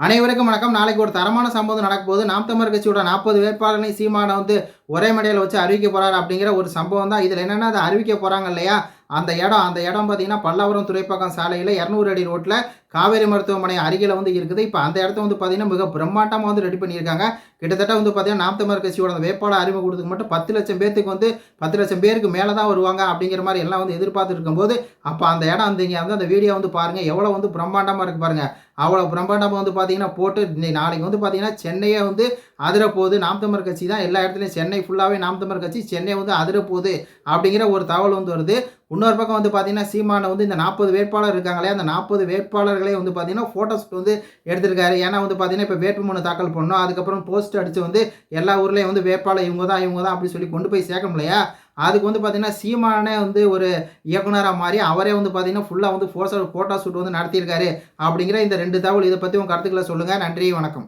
அனைவருக்கும் வணக்கம். நாளைக்கு ஒரு தரமான சம்பவம் நடக்கும்போது போது நாம் தமிழர் கட்சியோட நாற்பது வேட்பாளர்களை சீமானை வந்து ஒரே மடையில் வச்சு அறிவிக்க போகிறார் அப்படிங்கிற ஒரு சம்பவம் தான். இதில் என்னென்னா அதை அறிவிக்க போகிறாங்க இல்லையா? அந்த இடம் அந்த இடம் பார்த்தீங்கன்னா பல்லாவரம் துறைப்பாக்கம் சாலையில் இரநூறு அடி ரோட்டில் காவேரி மருத்துவமனை அருகில் வந்து இருக்குது. இப்போ அந்த இடத்த வந்து பார்த்தீங்கன்னா மிக பிரம்மாண்டமாக வந்து ரெடி பண்ணியிருக்காங்க. கிட்டத்தட்ட வந்து பார்த்தீங்கன்னா நாம் தமிழர் கட்சியோட அந்த வேட்பாளர் அறிமுக கொடுத்துக்கு மட்டும் பத்து லட்சம் பேர்த்துக்கு வந்து பத்து லட்சம் பேருக்கு மேலே தான் வருவாங்க அப்படிங்கிற மாதிரி எல்லாம் வந்து எதிர்பார்த்துருக்கும்போது அப்போ அந்த இடம் வந்து இங்கே வந்து அந்த வீடியோ வந்து பாருங்கள் எவ்வளோ வந்து பிரம்மாண்டமாக இருக்குது பாருங்கள் அவ்வளோ பிரம்மாண்டமாக வந்து பார்த்தீங்கன்னா போட்டு இன்னைக்கு நாளைக்கு வந்து பார்த்தீங்கன்னா சென்னையை வந்து அதிர போகுது. நாம் தமிழர் கட்சி தான் எல்லா இடத்துலையும் சென்னை ஃபுல்லாகவே நாம் தமிழர் கட்சி சென்னை வந்து அதிரப்போகுது அப்படிங்கிற ஒரு தகவல் வந்து வருது. இன்னொரு பக்கம் வந்து பார்த்தீங்கன்னா சீமான வந்து இந்த நாற்பது வேட்பாளர் இருக்காங்களே அந்த நாற்பது வேட்பாளர்களே வந்து பார்த்தீங்கன்னா ஃபோட்டோஸ் வந்து எடுத்திருக்காரு. ஏன்னா வந்து பார்த்தீங்கன்னா இப்போ வேட்புமனு தாக்கல் பண்ணோம். அதுக்கப்புறம் போஸ்ட் அடித்து வந்து எல்லா ஊர்லேயும் வந்து வேட்பாளர் இவங்க தான் இவங்க தான் அப்படி சொல்லி கொண்டு போய் சேர்க்க முடியலையா அதுக்கு வந்து பார்த்தீங்கன்னா சீமானே வந்து ஒரு இயக்குனராக மாறி அவரே வந்து பார்த்தீங்கன்னா ஃபுல்லாக வந்து ஃபோட்டோ ஃபோட்டோ ஷூட் வந்து நடத்தியிருக்காரு. அப்படிங்கிற இந்த ரெண்டு தகவல் இதை பற்றி உங்கள் கருத்துக்களை சொல்லுங்கள் நன்றி வணக்கம்.